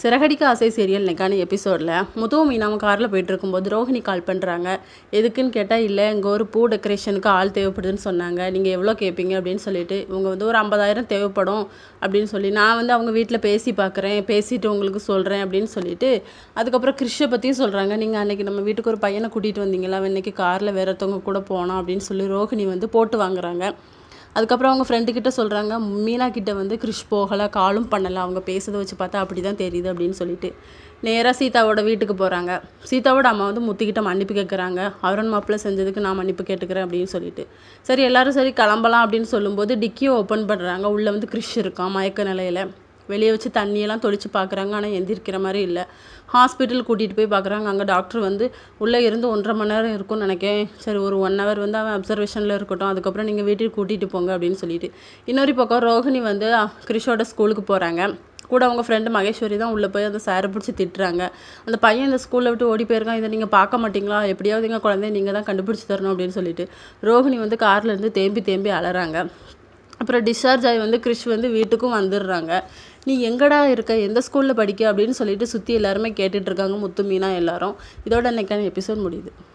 சிறகடிக்க ஆசை சீரியல் இன்னைக்கான எபிசோடில் முதுவும் மீனாவும் காரில் போயிட்டு இருக்கும்போது ரோஹிணி கால் பண்ணுறாங்க எதுக்குன்னு கேட்டால் இல்லை இங்கே ஒரு பூ டெக்கரேஷனுக்கு ஆள் தேவைப்படுதுன்னு சொன்னாங்க. நீங்கள் எவ்வளோ கேட்பீங்க அப்படின்னு சொல்லிட்டு இவங்க வந்து ஒரு ஐம்பதாயிரம் தேவைப்படும். அப்படின்னு சொல்லி நான் வந்து அவங்க வீட்டில் பேசி பார்க்குறேன் பேசிட்டு உங்களுக்கு சொல்கிறேன் அப்படின்னு சொல்லிட்டு அதுக்கப்புறம் கிறிஷை பற்றியும் சொல்கிறாங்க நீங்கள் அன்றைக்கி நம்ம வீட்டுக்கு ஒரு பையனை கூட்டிகிட்டு வந்தீங்களா? இன்னைக்கு காரில் வேற ஒருத்தவங்க கூட போனோம் அப்படின்னு சொல்லி ரோஹிணி வந்து போட்டு வாங்குறாங்க. அதுக்கப்புறம் அவங்க ஃப்ரெண்டு கிட்ட சொல்கிறாங்க மீனா கிட்ட வந்து கிறிஷ் போகலை காலும் பண்ணலை அவங்க பேசுறதை வச்சு பார்த்தா அப்படி தான் தெரியுது அப்படின்னு சொல்லிட்டு. நேராக சீதாவோட வீட்டுக்கு போகிறாங்க சீதாவோட அம்மா வந்து முத்துக்கிட்ட மன்னிப்பு கேட்குறாங்க அருண் மாப்பிள்ளை செஞ்சதுக்கு நான் மன்னிப்பு கேட்டுக்கிறேன் அப்படின்னு சொல்லிட்டு. சரி எல்லாரும் சரி கிளம்பலாம் அப்படின்னு சொல்லும்போது டிக்கியை ஓப்பன் பண்ணுறாங்க உள்ளே வந்து கிறிஷ் இருக்கான் மயக்க நிலையில். வெளியே வச்சு தண்ணியெல்லாம் தொளிச்சு பார்க்குறாங்க. ஆனால் எந்திரிக்கிற மாதிரி இல்லை. ஹாஸ்பிட்டல் கூட்டிகிட்டு போய் பார்க்குறாங்க. அங்கே டாக்டர் வந்து உள்ளே இருந்து ஒன்றரை மணி நேரம் இருக்கும்னு நினைக்கிறேன் சரி ஒரு ஒன் ஹவர் வந்து அவன் அப்சர்வேஷனில் இருக்கட்டும். அதுக்கப்புறம் நீங்கள் வீட்டுக்கு கூட்டிகிட்டு போங்க அப்படின்னு சொல்லிட்டு. இன்னொரு பக்கம் ரோஹிணி வந்து கிரிஷோட ஸ்கூலுக்கு போகிறாங்க கூட அவங்க ஃப்ரெண்டு மகேஸ்வரி தான் உள்ளே போய் அந்த சாரை பிடிச்சி திட்டுறாங்க. அந்த பையன் இந்த ஸ்கூலில் விட்டு ஓடி போயிருக்கான். இதை நீங்கள் பார்க்க மாட்டீங்களா? எப்படியாவது எங்கள் குழந்தைய நீங்கள் தான் கண்டுபிடிச்சி தரணும் அப்படின்னு சொல்லிட்டு ரோஹிணி வந்து கார்லேருந்து தேம்பி தேம்பி அலறாங்க. அப்புறம் டிஸ்சார்ஜ் ஆகி வந்து கிறிஷ் வந்து வீட்டுக்கும் வந்துடுறாங்க. நீ எங்கடா இருக்க? எந்த ஸ்கூலில் படிக்க? அப்படின்னு சொல்லிட்டு சுற்றி எல்லாருமே கேட்டுட்ருக்காங்க முத்து மீனா எல்லாரும். இதோட இன்னைக்கான எபிசோட் முடியுது.